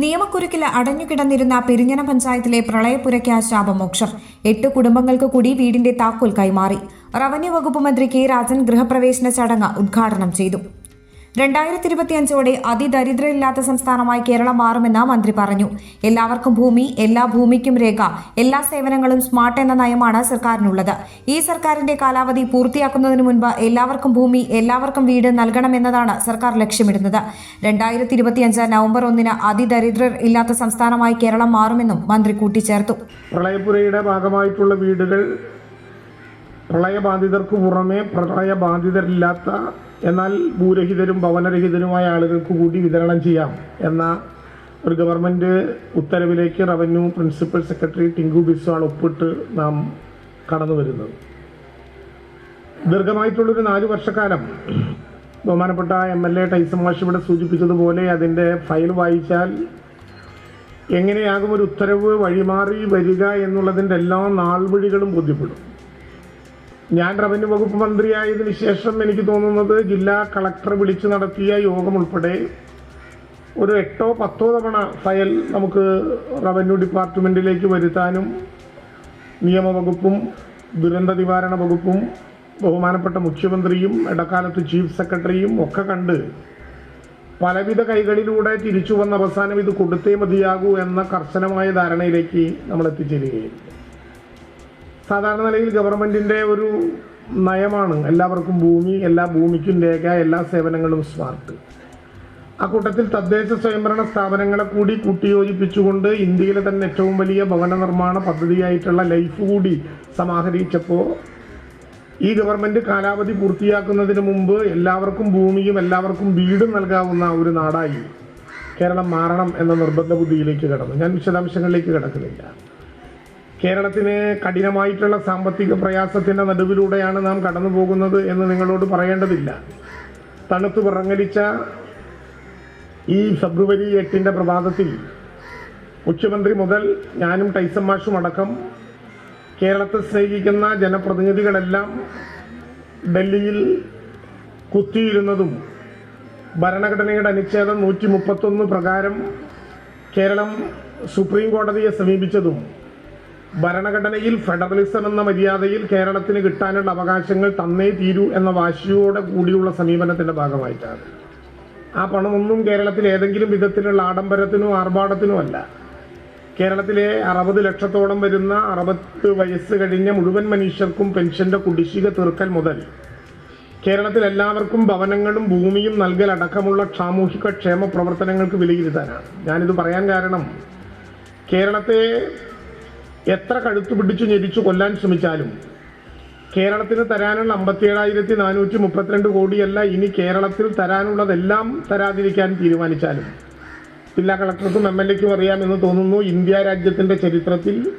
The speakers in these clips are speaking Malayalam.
നിയമക്കുരുക്കിൽ അടഞ്ഞുകിടന്നിരുന്ന പെരിഞ്ഞന പഞ്ചായത്തിലെ പ്രളയപുരയ്ക്ക് ശാപമോക്ഷം. എട്ട് കുടുംബങ്ങൾക്ക് കൂടി വീടിന്റെ താക്കോൽ കൈമാറി. റവന്യൂ വകുപ്പ് മന്ത്രി കെ രാജൻ ഗൃഹപ്രവേശന ചടങ്ങ് ഉദ്ഘാടനം ചെയ്തു. രണ്ടായിരത്തി ഇരുപത്തിയഞ്ചോടെ അതിദരിദ്രരില്ലാത്ത സംസ്ഥാനമായി കേരളം മാറുമെന്ന് മന്ത്രി പറഞ്ഞു. എല്ലാവർക്കും ഭൂമി എല്ലാ ഭൂമിക്കും രേഖ എല്ലാ സേവനങ്ങളും സ്മാർട്ട് എന്ന നയമാണ് സർക്കാരിനുള്ളത്. ഈ സർക്കാരിന്റെ കാലാവധി പൂർത്തിയാക്കുന്നതിന് മുൻപ് എല്ലാവർക്കും ഭൂമി എല്ലാവർക്കും വീട് നൽകണമെന്നതാണ് സർക്കാർ ലക്ഷ്യമിടുന്നത്. രണ്ടായിരത്തി ഇരുപത്തിയഞ്ച് നവംബർ ഒന്നിന് അതിദരിദ്രർ ഇല്ലാത്ത സംസ്ഥാനമായി കേരളം മാറുമെന്നും മന്ത്രി കൂട്ടിച്ചേർത്തു. പ്രളയപുരയുടെ ഭാഗമായിട്ടുള്ള വീടുകൾ പ്രളയബാധിതർക്ക് പുറമെ പ്രളയബാധിതരില്ലാത്ത എന്നാൽ ഭൂരഹിതരും ഭവനരഹിതരുമായ ആളുകൾക്ക് കൂടി വിതരണം ചെയ്യാം എന്ന ഒരു government ഉത്തരവിലേക്ക് revenue principal secretary Tinku Biswal ഒപ്പിട്ട് നാം കടന്നു വരുന്നത്. ദീർഘമായിട്ടുള്ളൊരു നാല് വർഷക്കാലം ബഹുമാനപ്പെട്ട എം എൽ എ ടൈസം മാഷ് ഇവിടെ സൂചിപ്പിച്ചതുപോലെ അതിന്റെ ഫയൽ വായിച്ചാൽ എങ്ങനെയാകും ഒരു ഉത്തരവ് വഴിമാറി വരിക എന്നുള്ളതിന്റെ എല്ലാ നാൾവഴികളും ബോധ്യപ്പെടും. ഞാൻ റവന്യൂ വകുപ്പ് മന്ത്രിയായതിനു ശേഷം എനിക്ക് തോന്നുന്നത് ജില്ലാ കളക്ടർ വിളിച്ചു നടത്തിയ യോഗം ഉൾപ്പെടെ ഒരു എട്ടോ പത്തോ തവണ ഫയൽ നമുക്ക് റവന്യൂ ഡിപ്പാർട്ട്മെന്റിലേക്ക് വരുത്താനും നിയമവകുപ്പും ദുരന്ത നിവാരണ വകുപ്പും ബഹുമാനപ്പെട്ട മുഖ്യമന്ത്രിയും ഇടക്കാലത്ത് ചീഫ് സെക്രട്ടറിയും ഒക്കെ കണ്ട് പലവിധ കൈകളിലൂടെ തിരിച്ചു വന്ന അവസാനം ഇത് കൊടുത്തേ മതിയാകൂ എന്ന കർശനമായ ധാരണയിലേക്ക് നമ്മൾ എത്തിച്ചേരുകയും സാധാരണ നിലയിൽ ഗവൺമെന്റിന്റെ ഒരു നയമാണ് എല്ലാവർക്കും ഭൂമി എല്ലാ ഭൂമിക്കും രേഖ എല്ലാ സേവനങ്ങളും സ്മാർട്ട് ആ കൂട്ടത്തിൽ തദ്ദേശ സ്വയംഭരണ സ്ഥാപനങ്ങളെ കൂടി കൂട്ടിയോജിപ്പിച്ചുകൊണ്ട് ഇന്ത്യയിലെ തന്നെ ഏറ്റവും വലിയ ഭവന നിർമ്മാണ പദ്ധതിയായിട്ടുള്ള ലൈഫ് കൂടി സമാഹരിച്ചപ്പോൾ ഈ ഗവൺമെന്റ് കാലാവധി പൂർത്തിയാക്കുന്നതിന് മുമ്പ് എല്ലാവർക്കും ഭൂമിയും എല്ലാവർക്കും വീടും നൽകാവുന്ന ഒരു നാടായി കേരളം മാറണം എന്ന നിർബന്ധ ബുദ്ധിയിലേക്ക് കടന്നു. ഞാൻ വിശദാംശങ്ങളിലേക്ക് കിടക്കുന്നില്ല. കേരളത്തിന് കഠിനമായിട്ടുള്ള സാമ്പത്തിക പ്രയാസത്തിന്റെ നടുവിലൂടെയാണ് നാം കടന്നു പോകുന്നത് എന്ന് നിങ്ങളോട് പറയേണ്ടതില്ല. തണുത്ത് വിറങ്ങലിച്ച ഈ ഫെബ്രുവരി എട്ടിന്റെ പ്രഭാതത്തിൽ മുഖ്യമന്ത്രി മുതൽ ഞാനും ടൈസം മാഷും അടക്കം കേരളത്തെ സ്നേഹിക്കുന്ന ജനപ്രതിനിധികളെല്ലാം ഡൽഹിയിൽ കുത്തിയിരുന്നതും ഭരണഘടനയുടെ അനുച്ഛേദം നൂറ്റി മുപ്പത്തൊന്ന് പ്രകാരം കേരളം സുപ്രീം കോടതിയെ സമീപിച്ചതും ഭരണഘടനയിൽ ഫെഡറലിസം എന്ന മര്യാദയിൽ കേരളത്തിന് കിട്ടാനുള്ള അവകാശങ്ങൾ തന്നേ തീരൂ എന്ന വാശിയോടെ കൂടിയുള്ള സമീപനത്തിന്റെ ഭാഗമായിട്ടാണ്. ആ പണമൊന്നും കേരളത്തിൽ ഏതെങ്കിലും വിധത്തിലുള്ള ആഡംബരത്തിനോ ആർഭാടത്തിനോ അല്ല. കേരളത്തിലെ അറുപത് ലക്ഷത്തോളം വരുന്ന അറുപത് വയസ്സ് കഴിഞ്ഞ മുഴുവൻ മനുഷ്യർക്കും പെൻഷന്റെ കുടിശ്ശിക തീർക്കൽ മുതൽ കേരളത്തിൽ എല്ലാവർക്കും ഭവനങ്ങളും ഭൂമിയും നൽകൽ അടക്കമുള്ള സാമൂഹിക ക്ഷേമ പ്രവർത്തനങ്ങൾക്ക് വിലയിരുത്താനാണ്. ഞാനിത് പറയാൻ കാരണം കേരളത്തെ എത്ര കഴുത്തു പിടിച്ചു ഞെരിച്ചു കൊല്ലാൻ ശ്രമിച്ചാലും കേരളത്തിന് തരാനുള്ള അമ്പത്തിയേഴായിരത്തി നാനൂറ്റി മുപ്പത്തിരണ്ട് കോടിയല്ല ഇനി കേരളത്തിൽ തരാനുള്ളതെല്ലാം തരാതിരിക്കാൻ തീരുമാനിച്ചാലും. ജില്ലാ കളക്ടർക്കും എം എൽ എക്കും അറിയാമെന്ന് തോന്നുന്നു ഇന്ത്യ രാജ്യത്തിന്റെ ചരിത്രത്തിൽ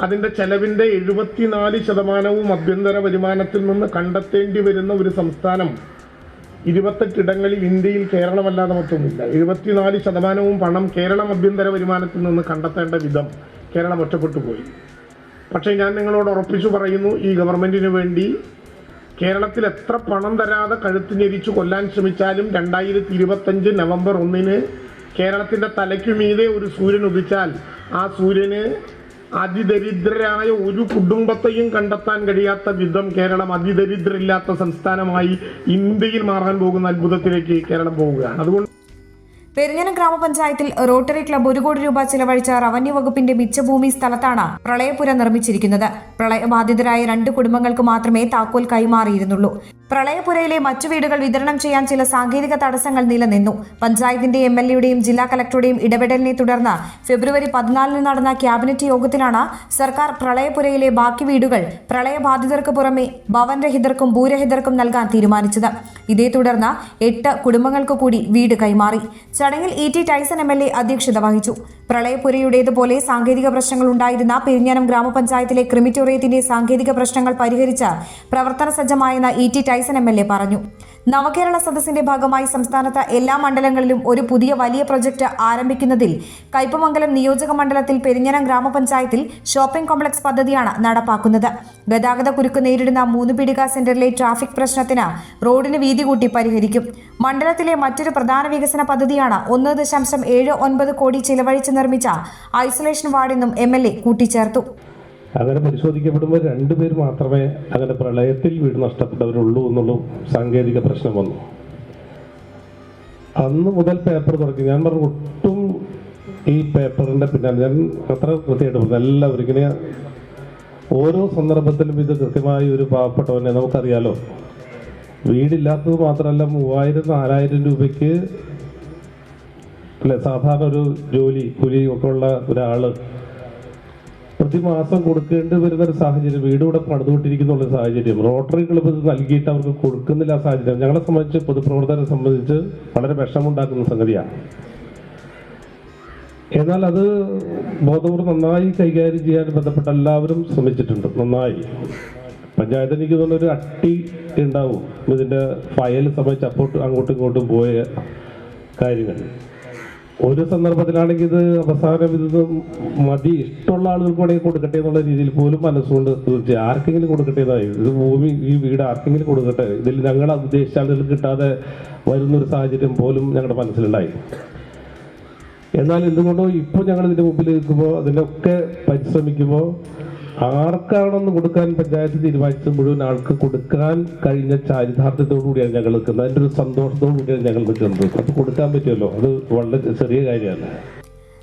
അതിന്റെ ചെലവിന്റെ എഴുപത്തിനാല് ശതമാനവും ആഭ്യന്തര വരുമാനത്തിൽ നിന്ന് കണ്ടെത്തേണ്ടി വരുന്ന ഒരു സംസ്ഥാനം ഇരുപത്തെട്ടിടങ്ങളിൽ ഇന്ത്യയിൽ കേരളമല്ലാതെ മറ്റൊന്നുമില്ല. എഴുപത്തിനാല് ശതമാനവും പണം കേരളം ആഭ്യന്തര വരുമാനത്തിൽ നിന്ന് കണ്ടെത്തേണ്ട വിധം കേരളം ഒറ്റപ്പെട്ടു പോയി. പക്ഷേ ഞാൻ നിങ്ങളോട് ഉറപ്പിച്ചു പറയുന്നു ഈ ഗവൺമെന്റിന് വേണ്ടി കേരളത്തിൽ എത്ര പണം തരാതെ കഴുത്ത് ഞെരിച്ചു കൊല്ലാൻ ശ്രമിച്ചാലും രണ്ടായിരത്തി ഇരുപത്തഞ്ച് നവംബർ ഒന്നിന് കേരളത്തിന്റെ തലയ്ക്കു മീതെ ഒരു സൂര്യൻ ഉദിച്ചാൽ ആ സൂര്യന് അതിദരിദ്രരായ ഒരു കുടുംബത്തെയും കണ്ടെത്താൻ കഴിയാത്ത വിധം കേരളം അതിദരിദ്രരില്ലാത്ത സംസ്ഥാനമായി ഇന്ത്യയിൽ മാറാൻ പോകുന്ന അത്ഭുതത്തിലേക്ക് കേരളം പോവുകയാണ്. അതുകൊണ്ട് പെരിഞ്ഞനം ഗ്രാമപഞ്ചായത്തിൽ റോട്ടറി ക്ലബ്ബ് ഒരു കോടി രൂപ ചിലവഴിച്ച റവന്യൂ വകുപ്പിന്റെ മിച്ചഭൂമി സ്ഥലത്താണ് പ്രളയപുര നിർമ്മിച്ചിരിക്കുന്നത്. പ്രളയബാധിതരായ രണ്ട് കുടുംബങ്ങൾക്ക് മാത്രമേ താക്കോൽ കൈമാറിയിരുന്നുള്ളൂ. പ്രളയപുരയിലെ മറ്റു വീടുകൾ വിതരണം ചെയ്യാൻ ചില സാങ്കേതിക തടസ്സങ്ങൾ നിലനിന്നു. പഞ്ചായത്തിന്റെ എം എൽ എയുടെയും ജില്ലാ കലക്ടറുടെയും ഇടപെടലിനെ തുടർന്ന് ഫെബ്രുവരി പതിനാലിന് നടന്ന ക്യാബിനറ്റ് യോഗത്തിലാണ് സർക്കാർ പ്രളയപുരയിലെ ബാക്കി വീടുകൾ പ്രളയബാധിതർക്ക് പുറമെ ഭവൻരഹിതർക്കും ഭൂരഹിതർക്കും നൽകാൻ തീരുമാനിച്ചത്. ഇതേ തുടർന്ന് എട്ട് കുടുംബങ്ങൾക്ക് കൂടി വീട് കൈമാറി. ചടങ്ങിൽ E T Taison M L A അധ്യക്ഷത വഹിച്ചു. പ്രളയപുരയുടേതുപോലെ സാങ്കേതിക പ്രശ്നങ്ങൾ ഉണ്ടായിരുന്ന പെരിഞ്ഞാനം ഗ്രാമപഞ്ചായത്തിലെ ക്രിമിറ്റോറിയത്തിന്റെ സാങ്കേതിക പ്രശ്നങ്ങൾ പരിഹരിച്ച് പ്രവർത്തന സജ്ജമായെന്ന E T Taison M L A പറഞ്ഞു. നവകേരള സദസ്സിന്റെ ഭാഗമായി സംസ്ഥാനത്ത് എല്ലാ മണ്ഡലങ്ങളിലും ഒരു പുതിയ വലിയ പ്രൊജക്ട് ആരംഭിക്കുന്നതിൽ കയ്പമംഗലം നിയോജക മണ്ഡലത്തിൽ പെരിഞ്ഞനം ഗ്രാമപഞ്ചായത്തിൽ ഷോപ്പിംഗ് കോംപ്ലക്സ് പദ്ധതിയാണ് നടപ്പാക്കുന്നത്. ഗതാഗത കുരുക്ക് നേരിടുന്ന മൂന്ന് പീടിക സെന്ററിലെ ട്രാഫിക് പ്രശ്നത്തിന് റോഡിന് വീതി കൂട്ടി പരിഹരിക്കും. മണ്ഡലത്തിലെ മറ്റൊരു പ്രധാന വികസന പദ്ധതിയാണ് ഒന്ന് ദശാംശം ഏഴ് ഒൻപത് കോടി ചിലവഴിച്ച് നിർമ്മിച്ച ഐസൊലേഷൻ വാർഡെന്നും എം എൽ എ കൂട്ടിച്ചേർത്തു. അങ്ങനെ പരിശോധിക്കപ്പെടുമ്പോൾ രണ്ടുപേർ മാത്രമേ അങ്ങനെ പ്രളയത്തിൽ വീട് നഷ്ടപ്പെട്ടവരുള്ളൂ എന്നുള്ള സാങ്കേതിക പ്രശ്നം വന്നു. അന്ന് മുതൽ പേപ്പർ തുറക്കി ഞാൻ പറഞ്ഞു ഒട്ടും ഈ പേപ്പറിന്റെ പിന്നാലെ ഞാൻ അത്ര കൃത്യമായിട്ട് പറഞ്ഞു. എല്ലാവരും ഇങ്ങനെ ഓരോ സന്ദർഭത്തിലും ഇത് കൃത്യമായി ഒരു പാവപ്പെട്ടവനെ നമുക്കറിയാലോ. വീടില്ലാത്തത് മാത്രമല്ല മൂവായിരം നാലായിരം രൂപയ്ക്ക് അല്ലെ സാധാരണ ഒരു ജോലി കൂലി ഒക്കെ ഉള്ള ഒരാൾ പ്രതിമാസം കൊടുക്കേണ്ടി വരുന്ന ഒരു സാഹചര്യം വീട് ഇവിടെ പണിതുകൊണ്ടിരിക്കുന്ന ഒരു സാഹചര്യം റോട്ടറി ക്ലബ്ബ് നൽകിയിട്ട് അവർക്ക് കൊടുക്കുന്നില്ല സാഹചര്യം. ഞങ്ങളെ സംബന്ധിച്ച് പൊതുപ്രവർത്തകരെ സംബന്ധിച്ച് വളരെ വിഷമുണ്ടാക്കുന്ന സംഗതിയാണ്. എന്നാൽ അത് ബോധപൂർവം നന്നായി കൈകാര്യം ചെയ്യാൻ ബന്ധപ്പെട്ട എല്ലാവരും ശ്രമിച്ചിട്ടുണ്ട്. നന്നായി. പഞ്ചായത്ത് എനിക്ക് തോന്നുന്ന ഒരു അട്ടി ഉണ്ടാവും. ഇതിന്റെ ഫയൽ സംബന്ധിച്ച് അപ്പോട്ട് അങ്ങോട്ടും ഇങ്ങോട്ടും പോയ കാര്യങ്ങൾ. ഒരു സന്ദർഭത്തിലാണെങ്കിൽ ഇത് അവസാനം ഇത് മതി. ഇഷ്ടമുള്ള ആളുകൾക്ക് വേണമെങ്കിൽ കൊടുക്കട്ടെ എന്നുള്ള രീതിയിൽ പോലും മനസ്സുകൊണ്ട് തീർച്ചയായും ആർക്കെങ്കിലും കൊടുക്കട്ടേതായി ഇത് ഭൂമി ഈ വീട് ആർക്കെങ്കിലും കൊടുക്കട്ടെ. ഇതിൽ ഞങ്ങൾ ഉദ്ദേശിച്ച ആളുകൾ കിട്ടാതെ വരുന്നൊരു സാഹചര്യം പോലും ഞങ്ങളുടെ മനസ്സിലുണ്ടായി. എന്നാൽ എന്തുകൊണ്ടോ ഇപ്പോൾ ഞങ്ങൾ ഇതിന്റെ മുമ്പിൽ നിൽക്കുമ്പോൾ അതിനൊക്കെ പരിശ്രമിക്കുമ്പോൾ ആർക്കാണെന്ന് കൊടുക്കാൻ പഞ്ചായത്ത് തീരുമാനിച്ചത് മുഴുവൻ ആൾക്ക് കൊടുക്കാൻ കഴിഞ്ഞ ചാരിതാർത്ഥ്യത്തോടു കൂടിയാണ് ഞങ്ങൾ നിൽക്കുന്നത്. അതിന്റെ ഒരു സന്തോഷത്തോടു കൂടിയാണ് ഞങ്ങൾ നിൽക്കുന്നത്. അത് കൊടുക്കാൻ പറ്റുമല്ലോ? അത് വളരെ ചെറിയ കാര്യമാണ്.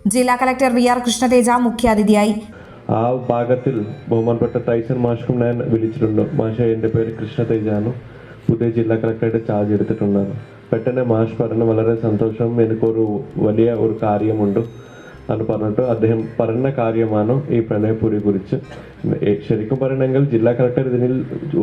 ജില്ലാ കളക്ടർ വി ആർ കൃഷ്ണതേജ മുഖ്യാതിഥിയായി. ആ ഭാഗത്തിൽ ബഹുമാനപ്പെട്ട ടൈസൺ മാഷ്ക്കും ഞാൻ വിളിച്ചിട്ടുണ്ട്. മാഷ എന്റെ പേര് കൃഷ്ണതേജാണ്. പുതിയ ജില്ലാ കളക്ടറുടെ ചാർജ് എടുത്തിട്ടുണ്ടാണ് പെട്ടെന്ന് മാഷ് പറഞ്ഞ വളരെ സന്തോഷം. എനിക്കൊരു വലിയ ഒരു കാര്യമുണ്ട്. എന്ന് പറഞ്ഞിട്ട് അദ്ദേഹം പറഞ്ഞ കാര്യമാണ് ഈ പ്രണയപുരി കുറിച്ച്. ശരിക്കും പറയണമെങ്കിൽ ജില്ലാ കളക്ടർ ഇതിൽ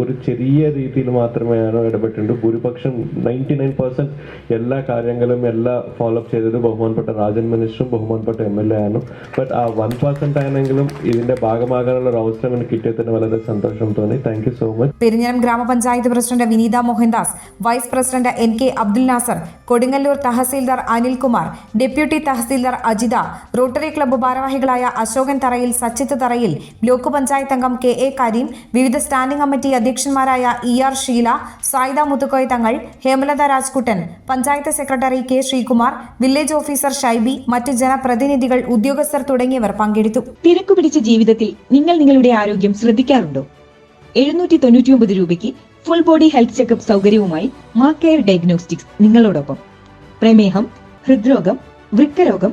ഒരു ചെറിയ രീതിയിൽ മാത്രമേയാണ് ഇടപെട്ടിട്ടുണ്ട്. ഭൂരിപക്ഷം നയന്റി നയൻ പെർസെന്റ് എല്ലാ കാര്യങ്ങളും എല്ലാ ഫോളോ അപ്പ് ചെയ്തത് ബഹുമാനപ്പെട്ട രാജൻ മിനിസ്റ്ററും ബഹുമാനപ്പെട്ട എം എൽ എ ആണ്. ബട്ട് ആ വൺ പെർസെന്റ് ആണെങ്കിലും ഇതിന്റെ ഭാഗമാകാനുള്ള ഒരു അവസരം എനിക്ക് കിട്ടിയതിന് വളരെ സന്തോഷം തോന്നി. താങ്ക് സോ മച്ച് പെരിഞ്ഞനം ഗ്രാമപഞ്ചായത്ത് president Vineetha Mohandas vice president N K Abdul Nasar Kodungallur tahsildar Anilkumar deputy tahsildar Ajitha rotary club ഭാരവാഹികളായ അശോകൻ തറയിൽ സച്ചിത്ത് തറയിൽ ബ്ലോക്ക് പഞ്ചായത്ത് അംഗം കെ എ കരീം വിവിധ standing committee അധ്യക്ഷന്മാരായ E R Sheela Sayida Muthukoya Thangal Hemalatha Rajkuttan panchayat secretary K Sreekumar village officer Shaiby മറ്റ് ജനപ്രതിനിധികൾ ഉദ്യോഗസ്ഥർ തുടങ്ങിയവർ പങ്കെടുത്തു. തിരക്കുപിടിച്ച ജീവിതത്തിൽ നിങ്ങൾ നിങ്ങളുടെ ആരോഗ്യം ശ്രദ്ധിക്കാറുണ്ടോ? എഴുന്നൂറ്റി തൊണ്ണൂറ്റിയൊമ്പത് രൂപയ്ക്ക് ഫുൾ ബോഡി ഹെൽത്ത് ചെക്കപ്പ് സൗകര്യവുമായി മാ കെയർ ഡയഗ്നോസ്റ്റിക്സ് നിങ്ങളോടൊപ്പം. പ്രമേഹം ഹൃദ്രോഗം വൃക്കരോഗം